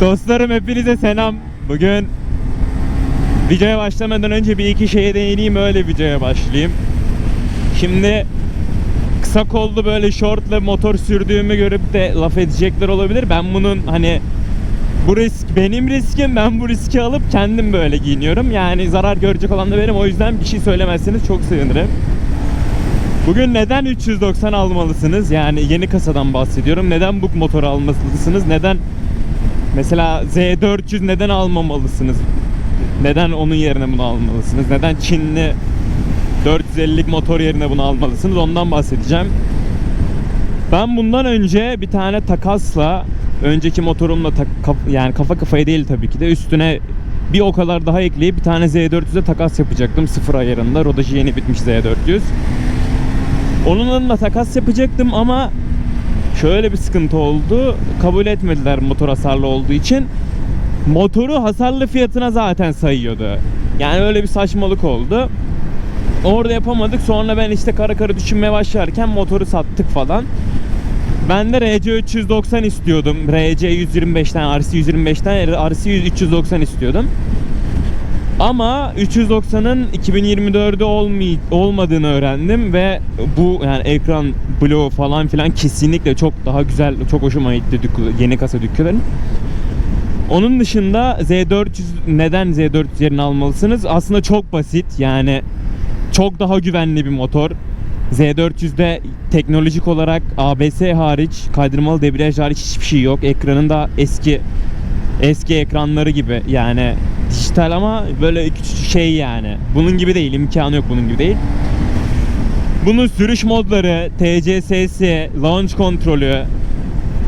Dostlarım hepinize selam. Bugün videoya başlamadan önce bir iki şeye değineyim öyle videoya başlayayım. Şimdi kısa kollu böyle şortla motor sürdüğümü görüp de laf edecekler olabilir. Ben bunun hani bu risk benim riskim. Ben bu riski alıp kendim böyle giyiniyorum. Yani zarar görecek olan da benim. O yüzden bir şey söylemezseniz çok sevinirim. Bugün neden 390 almalısınız? Yani yeni kasadan bahsediyorum. Neden bu motoru almalısınız? Neden mesela Z400 neden almamalısınız? Neden onun yerine bunu almalısınız? Neden Çinli 450'lik motor yerine bunu almalısınız? Ondan bahsedeceğim. Ben bundan önce bir tane takasla önceki motorumla tak- kaf- yani kafa kafaya değil tabii ki de üstüne bir o kadar daha ekleyip bir tane Z400'e takas yapacaktım sıfır ayarında. Rodajı yeni bitmiş Z400. Onunla takas yapacaktım ama şöyle bir sıkıntı oldu. Kabul etmediler motor hasarlı olduğu için. Motoru hasarlı fiyatına zaten sayıyordu. Yani öyle bir saçmalık oldu. Orada yapamadık. Sonra ben işte kara kara düşünmeye başlarken motoru sattık falan. Ben de RC 390 istiyordum. RC 125'ten, RC 125'ten RC 390 istiyordum. Ama 390'ın 2024'de olmay- olmadığını öğrendim ve bu yani ekran bloğu falan filan kesinlikle çok daha güzel, çok hoşuma gitti yeni kasa dükkanların. Onun dışında Z400 neden Z400 yerini almalısınız? Aslında çok basit. Yani çok daha güvenli bir motor. Z400'de teknolojik olarak ABS hariç, kaydırmalı debriyaj hariç hiçbir şey yok. Ekranında eski eski ekranları gibi yani dijital ama böyle şey yani. Bunun gibi değil, imkanı yok bunun gibi değil. Bunun sürüş modları, TCS'si, launch kontrolü,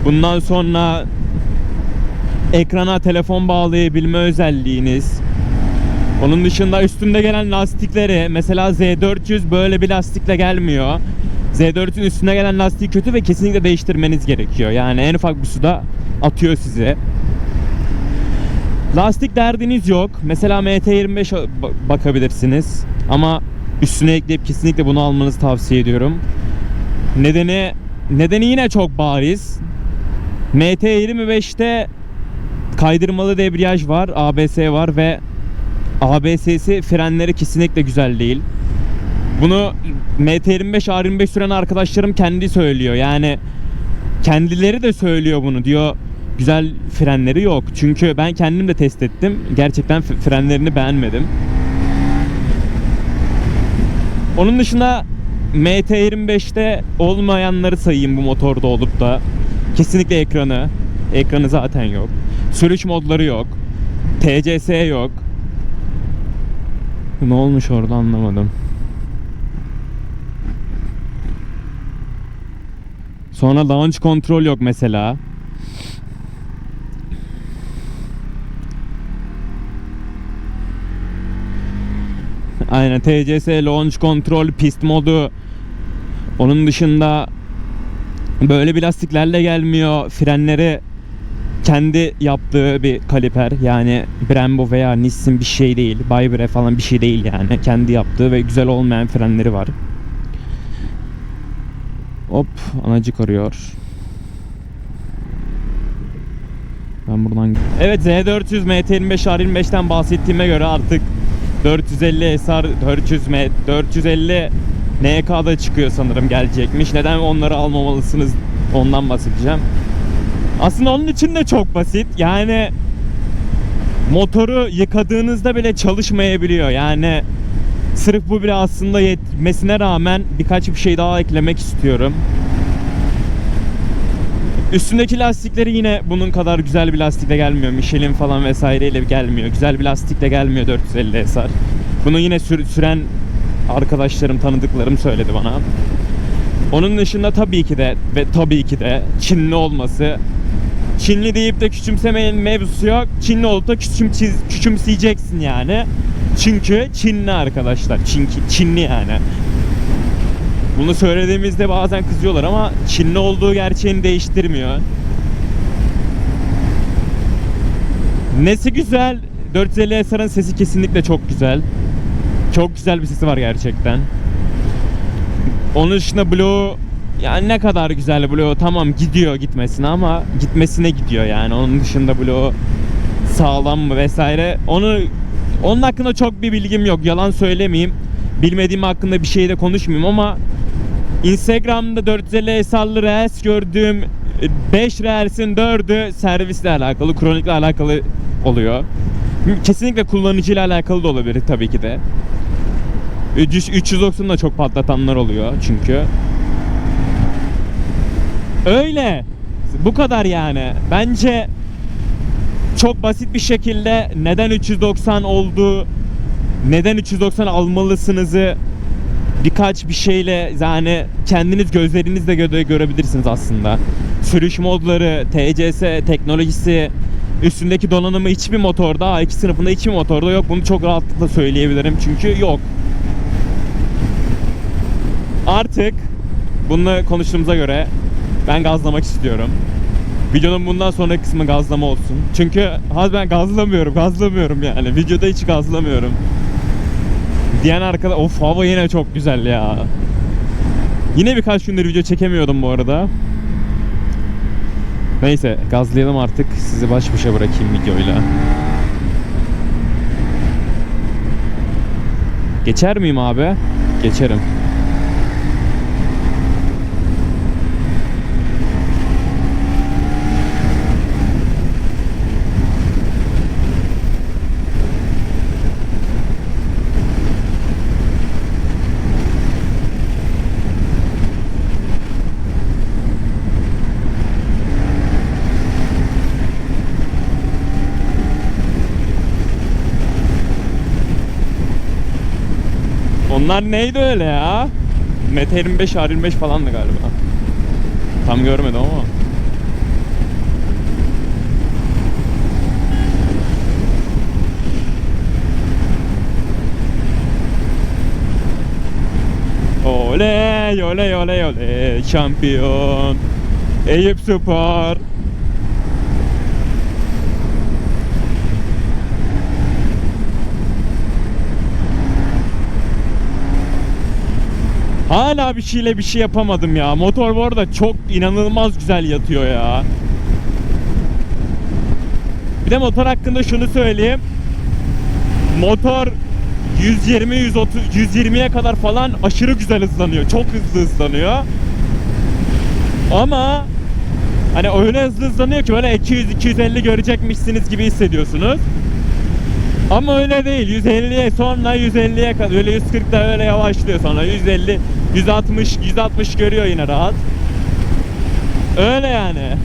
bundan sonra ekrana telefon bağlayabilme özelliğiniz. Onun dışında üstünde gelen lastikleri mesela Z400 böyle bir lastikle gelmiyor. Z400'ün üstüne gelen lastiği kötü ve kesinlikle değiştirmeniz gerekiyor. Yani en ufak bir suda atıyor sizi. Lastik derdiniz yok. Mesela MT25 ba- bakabilirsiniz. Ama üstüne ekleyip kesinlikle bunu almanızı tavsiye ediyorum. Nedeni nedeni yine çok bariz. MT25'te kaydırmalı debriyaj var, ABS var ve ABS'si frenleri kesinlikle güzel değil. Bunu MT25 R25 süren arkadaşlarım kendi söylüyor. Yani kendileri de söylüyor bunu diyor. Güzel frenleri yok. Çünkü ben kendim de test ettim. Gerçekten frenlerini beğenmedim. Onun dışında MT25'te olmayanları sayayım bu motorda olup da. Kesinlikle ekranı. Ekranı zaten yok. Sürüş modları yok. TCS yok. Ne olmuş orada anlamadım. Sonra launch kontrol yok mesela. Aynen TCS launch kontrol pist modu. Onun dışında böyle bir lastiklerle gelmiyor. Frenleri kendi yaptığı bir kaliper. Yani Brembo veya Nissin bir şey değil. Baybre falan bir şey değil yani. Kendi yaptığı ve güzel olmayan frenleri var. Hop anacık arıyor. Ben buradan Evet Z400 MT25 R25'ten bahsettiğime göre artık 450 SR 400 M 450 NK'da çıkıyor sanırım gelecekmiş. Neden onları almamalısınız ondan bahsedeceğim. Aslında onun için de çok basit. Yani motoru yıkadığınızda bile çalışmayabiliyor. Yani sırf bu bile aslında yetmesine rağmen birkaç bir şey daha eklemek istiyorum. Üstündeki lastikleri yine bunun kadar güzel bir lastikle gelmiyor. Michelin falan vesaireyle gelmiyor. Güzel bir lastikle gelmiyor 450 SR. Bunu yine sür- süren arkadaşlarım, tanıdıklarım söyledi bana. Onun dışında tabii ki de ve tabii ki de Çinli olması. Çinli deyip de küçümsemeyin mevzusu yok. Çinli olup da küçüm, küçümseyeceksin yani. Çünkü Çinli arkadaşlar. Çünkü Çinli yani. Bunu söylediğimizde bazen kızıyorlar ama Çinli olduğu gerçeğini değiştirmiyor. Nesi güzel. 450 SR'ın sesi kesinlikle çok güzel. Çok güzel bir sesi var gerçekten. Onun dışında bloğu yani ne kadar güzel bloğu tamam gidiyor gitmesine ama gitmesine gidiyor yani onun dışında bloğu sağlam mı vesaire onu onun hakkında çok bir bilgim yok yalan söylemeyeyim bilmediğim hakkında bir şey de konuşmayayım ama Instagram'da 450 hesaplı reels gördüğüm 5 reels'in 4'ü servisle alakalı kronikle alakalı oluyor kesinlikle kullanıcıyla alakalı da olabilir tabii ki de 300 390 da çok patlatanlar oluyor çünkü Öyle. Bu kadar yani. Bence çok basit bir şekilde neden 390 oldu, neden 390 almalısınızı birkaç bir şeyle yani kendiniz gözlerinizle göre görebilirsiniz aslında. Sürüş modları, TCS teknolojisi, üstündeki donanımı hiçbir motorda, A2 sınıfında hiçbir motorda yok. Bunu çok rahatlıkla söyleyebilirim çünkü yok. Artık bunu konuştuğumuza göre ben gazlamak istiyorum. Videonun bundan sonraki kısmı gazlama olsun. Çünkü haz ben gazlamıyorum, gazlamıyorum yani. Videoda hiç gazlamıyorum. Diyen arkadaş, of hava yine çok güzel ya. Yine birkaç gündür video çekemiyordum bu arada. Neyse gazlayalım artık. Sizi baş başa bırakayım videoyla. Geçer miyim abi? Geçerim. Onlar neydi öyle ya? Mete 25 R25 falandı galiba. Tam görmedim ama. Oley oley oley oley şampiyon Eyüp Spor Hala bir şeyle bir şey yapamadım ya. Motor bu arada çok inanılmaz güzel yatıyor ya. Bir de motor hakkında şunu söyleyeyim. Motor 120 130 120'ye kadar falan aşırı güzel hızlanıyor. Çok hızlı hızlanıyor. Ama hani öyle hızlı hızlanıyor ki böyle 200 250 görecekmişsiniz gibi hissediyorsunuz. Ama öyle değil. 150'ye sonra 150'ye kadar öyle 140'da öyle yavaşlıyor sonra 150 160 160 görüyor yine rahat. Öyle yani.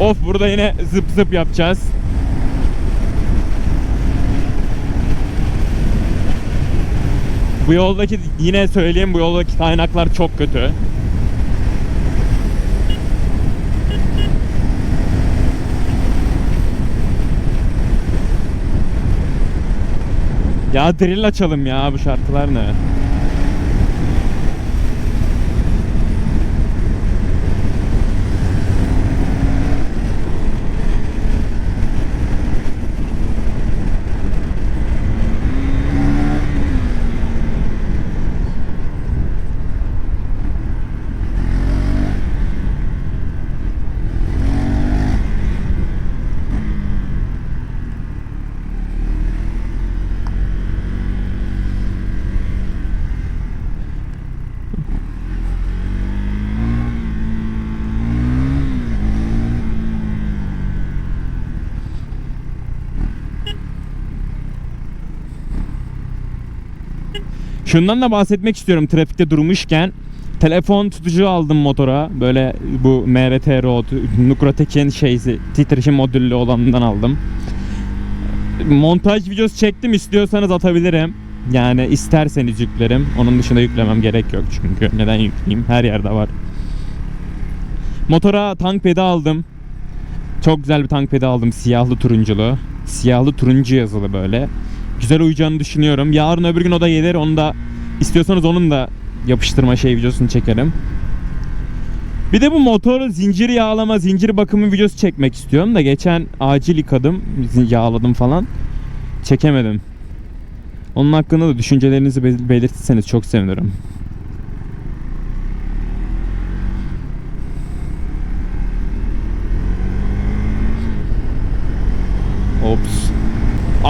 Of burada yine zıp zıp yapacağız. Bu yoldaki yine söyleyeyim bu yoldaki kaynaklar çok kötü. Ya drill açalım ya bu şarkılar ne? Şundan da bahsetmek istiyorum trafikte durmuşken. Telefon tutucu aldım motora. Böyle bu MRT Road, Nukratek'in şeysi, titreşim modüllü olanından aldım. Montaj videosu çektim istiyorsanız atabilirim. Yani isterseniz yüklerim. Onun dışında yüklemem gerek yok çünkü. Neden yükleyeyim? Her yerde var. Motora tank pedi aldım. Çok güzel bir tank pedi aldım. Siyahlı turunculu. Siyahlı turuncu yazılı böyle. Güzel uyacağını düşünüyorum. Yarın öbür gün o da gelir. Onu da istiyorsanız onun da yapıştırma şey videosunu çekerim. Bir de bu motor zincir yağlama, zincir bakımı videosu çekmek istiyorum da geçen acil yıkadım, yağladım falan. Çekemedim. Onun hakkında da düşüncelerinizi bel- belirtirseniz çok sevinirim.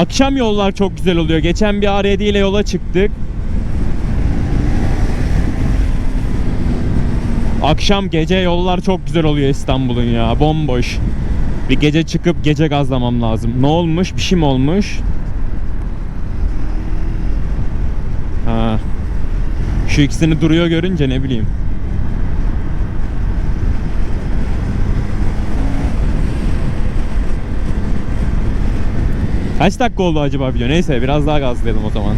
Akşam yollar çok güzel oluyor. Geçen bir R7 ile yola çıktık. Akşam gece yollar çok güzel oluyor İstanbul'un ya. Bomboş. Bir gece çıkıp gece gazlamam lazım. Ne olmuş? Bir şey mi olmuş? Ha. Şu ikisini duruyor görünce ne bileyim. Kaç dakika oldu acaba video? Neyse biraz daha gazlayalım o zaman.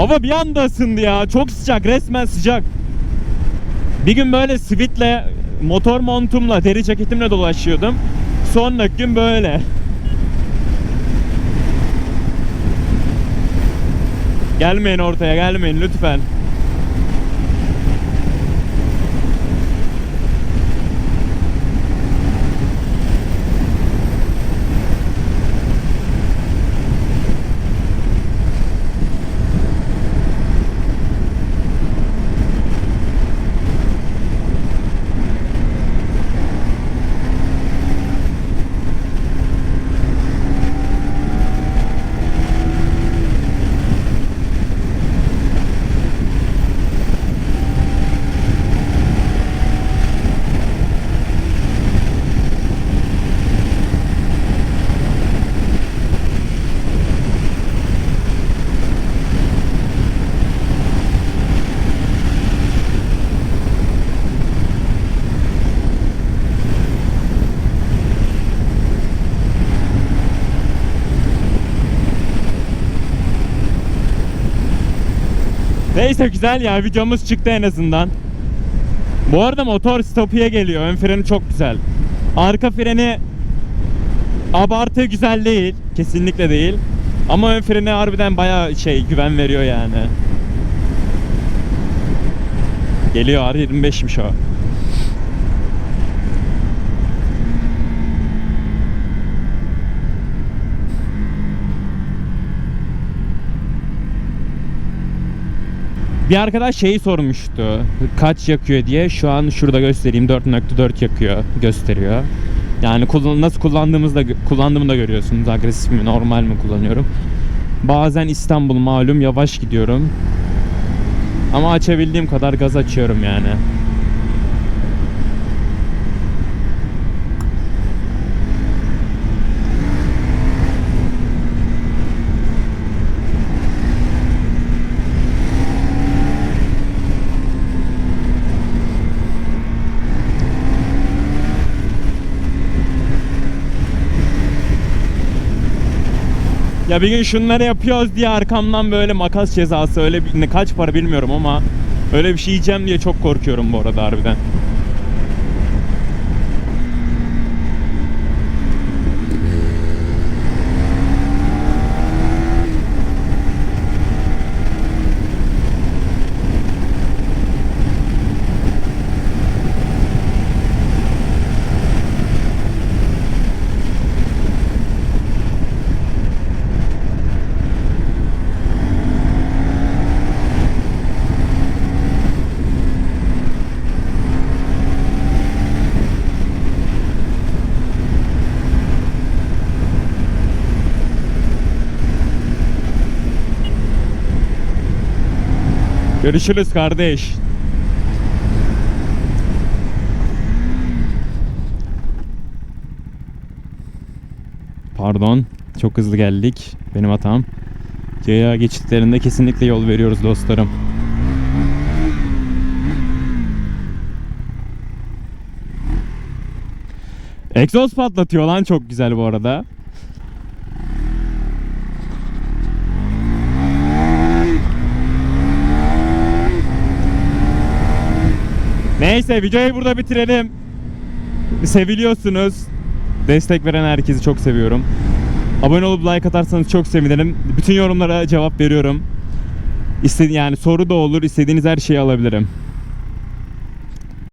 Hava bir anda ısındı ya. Çok sıcak. Resmen sıcak. Bir gün böyle sivitle motor montumla deri ceketimle dolaşıyordum. Sonraki gün böyle. Gelmeyin ortaya gelmeyin lütfen. Neyse güzel ya videomuz çıktı en azından. Bu arada motor stopuya geliyor. Ön freni çok güzel. Arka freni abartı güzel değil. Kesinlikle değil. Ama ön freni harbiden baya şey güven veriyor yani. Geliyor R25'miş o. Bir arkadaş şeyi sormuştu. Kaç yakıyor diye. Şu an şurada göstereyim 4.4 yakıyor gösteriyor. Yani nasıl kullandığımızda kullandığımı da görüyorsunuz. Agresif mi, normal mi kullanıyorum. Bazen İstanbul malum yavaş gidiyorum. Ama açabildiğim kadar gaz açıyorum yani. Ya bir gün şunları yapıyoruz diye arkamdan böyle makas cezası öyle bir, kaç para bilmiyorum ama öyle bir şey yiyeceğim diye çok korkuyorum bu arada harbiden. Görüşürüz kardeş. Pardon. Çok hızlı geldik. Benim hatam. Yaya geçitlerinde kesinlikle yol veriyoruz dostlarım. Egzoz patlatıyor lan çok güzel bu arada. Neyse videoyu burada bitirelim. Seviliyorsunuz. Destek veren herkesi çok seviyorum. Abone olup like atarsanız çok sevinirim. Bütün yorumlara cevap veriyorum. İstedi yani soru da olur, istediğiniz her şeyi alabilirim.